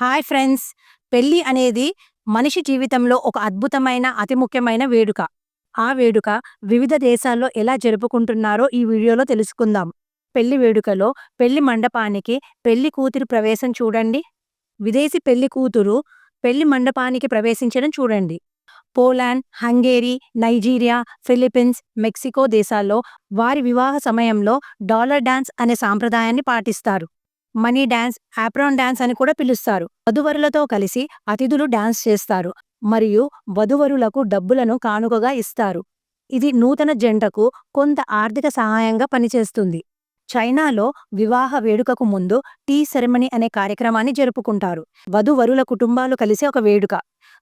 Hi friends. పెళ్ళి అనేది మనిషి జీవితంలో ఒక అద్భుతమైన అతి ముఖ్యమైన వేడుక. ఆ వేడుక వివిధ దేశాల్లో ఎలా జరుపుకుంటున్నారో ఈ వీడియోలో తెలుసుకుందాం. పెళ్ళి వేడుకలో పెళ్ళి మండపానికి పెళ్ళి కూతురు ప్రవేశం చూడండి. విదేశీ పెళ్ళి కూతురు పెళ్ళి మండపానికి ప్రవేశించడం చూడండి. Poland Hungary Nigeria Philippines Mexico దేశాల్లో వారి వివాహ సమయంలో డాలర్ డాన్స్ అనే సాంప్రదాయాన్ని పాటిస్తారు. మనీ డాన్స్ ఆప్రాన్ డాన్స్ అని కూడా పిలుస్తారు. వధువరులతో కలిసి అతిథులు డాన్స్ చేస్తారు మరియు వధువరులకు డబ్బులను కానుకగా ఇస్తారు. ఇది నూతన జంటకు కొంత ఆర్థిక సహాయంగా పనిచేస్తుంది. చైనాలో వివాహ వేడుకకు ముందు టీ సెరమనీ అనే కార్యక్రమాన్ని జరుపుకుంటారు. వధువరుల కుటుంబాలు కలిసి ఒక వేడుక.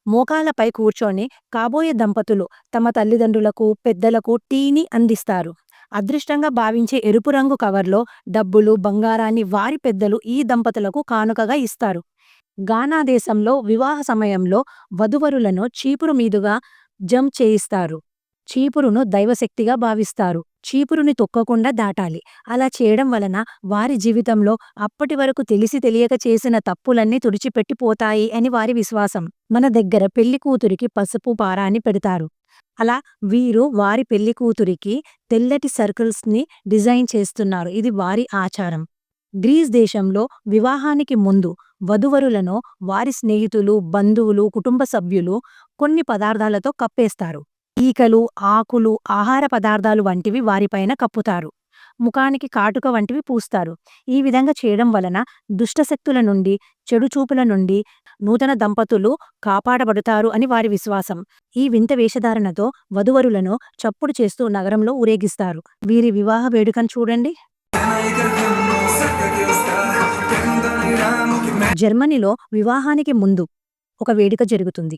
మోకాలపై కూర్చొని కాబోయే దంపతులు తమ తల్లిదండ్రులకు పెద్దలకు టీని అందిస్తారు. అదృష్టంగా భావించే ఎరుపు రంగు కవర్లో డబ్బులు బంగారాన్ని వారి పెద్దలు ఈ దంపతులకు కానుకగా ఇస్తారు. గానా దేశంలో వివాహ సమయంలో వధువరులను చీపురు మీదుగా జంప్ చేయిస్తారు. చీపురును దైవశక్తిగా భావిస్తారు. చీపురుని తొక్కకుండా దాటాలి. అలా చేయడం వలన వారి జీవితంలో అప్పటి వరకు తెలిసి తెలియక చేసిన తప్పులన్నీ తుడిచిపెట్టిపోతాయి అని వారి విశ్వాసం. మన దగ్గర పెళ్ళి కూతురికి పసుపు పారాన్ని పెడతారు. అలా వీరు వారి పెళ్ళి కూతురికి తెల్లటి సర్కిల్స్ని డిజైన్ చేస్తున్నారు. ఇది వారి ఆచారం. గ్రీస్ దేశంలో వివాహానికి ముందు వధువరులను వారి స్నేహితులు బంధువులు కుటుంబ సభ్యులు కొన్ని పదార్థాలతో కప్పేస్తారు. ఈకలు ఆకులు ఆహార పదార్థాలు వంటివి వారిపైన కప్పుతారు. ముఖానికి కాటుక వంటివి పూస్తారు. ఈ విధంగా చేయడం వలన దుష్టశక్తుల నుండి చెడు చూపుల నుండి నూతన దంపతులు కాపాడబడతారు అని వారి విశ్వాసం. ఈ వింత వేషధారణతో వధువరులను చప్పుడు చేస్తూ నగరంలో ఊరేగిస్తారు. వీరి వివాహ వేడుకను చూడండి. జర్మనీలో వివాహానికి ముందు ఒక వేడుక జరుగుతుంది.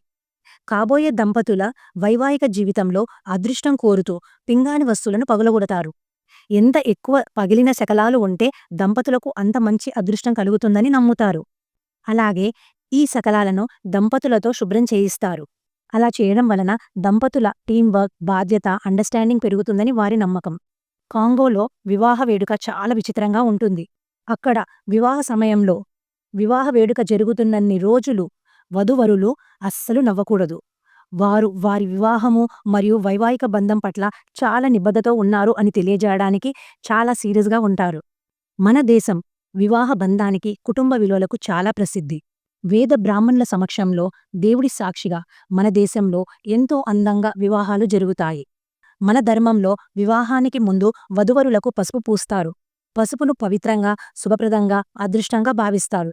కాబోయే దంపతుల వైవాహిక జీవితంలో అదృష్టం కోరుతూ పింగాణి వస్తువులను పగులగొడతారు. ఎంత ఎక్కువ పగిలిన శకలాలు ఉంటే దంపతులకు అంత మంచి అదృష్టం కలుగుతుందని నమ్ముతారు. అలాగే ఈ శకలాలను దంపతులతో శుభ్రం చేయిస్తారు. అలా చేయడం వలన దంపతుల టీం వర్క్ బాధ్యత అండర్స్టాండింగ్ పెరుగుతుందని వారి నమ్మకం. కాంగోలో వివాహ వేడుక చాలా విచిత్రంగా ఉంటుంది. అక్కడ వివాహ సమయంలో వివాహ వేడుక జరుగుతున్నన్ని రోజులు వధువరులు అస్సలు నవ్వకూడదు. వారు వారి వివాహము మరియు వైవాహిక బంధం పట్ల చాలా నిబద్ధతో ఉన్నారు అని తెలియజేయడానికి చాలా సీరియస్గా ఉంటారు. మన దేశం వివాహ బంధానికి కుటుంబ విలువలకు చాలా ప్రసిద్ధి. వేద బ్రాహ్మణుల సమక్షంలో దేవుడి సాక్షిగా మన దేశంలో ఎంతో అందంగా వివాహాలు జరుగుతాయి. మన ధర్మంలో వివాహానికి ముందు వధువరులకు పసుపు పూస్తారు. పసుపును పవిత్రంగా శుభప్రదంగా అదృష్టంగా భావిస్తారు.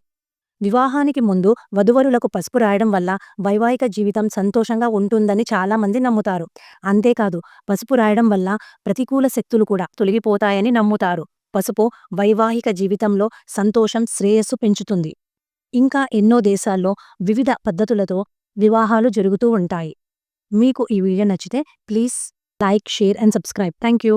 వివాహానికి ముందు వధువరులకు పసుపు రాయడం వల్ల వైవాహిక జీవితం సంతోషంగా ఉంటుందని చాలామంది నమ్ముతారు. అంతేకాదు పసుపు రాయడం వల్ల ప్రతికూల శక్తులు కూడా తొలగిపోతాయని నమ్ముతారు. పసుపు వైవాహిక జీవితంలో సంతోషం శ్రేయస్సు పెంచుతుంది. ఇంకా ఎన్నో దేశాల్లో వివిధ పద్ధతులతో వివాహాలు జరుగుతూ ఉంటాయి. మీకు ఈ వీడియో నచ్చితే please like share and subscribe. Thank you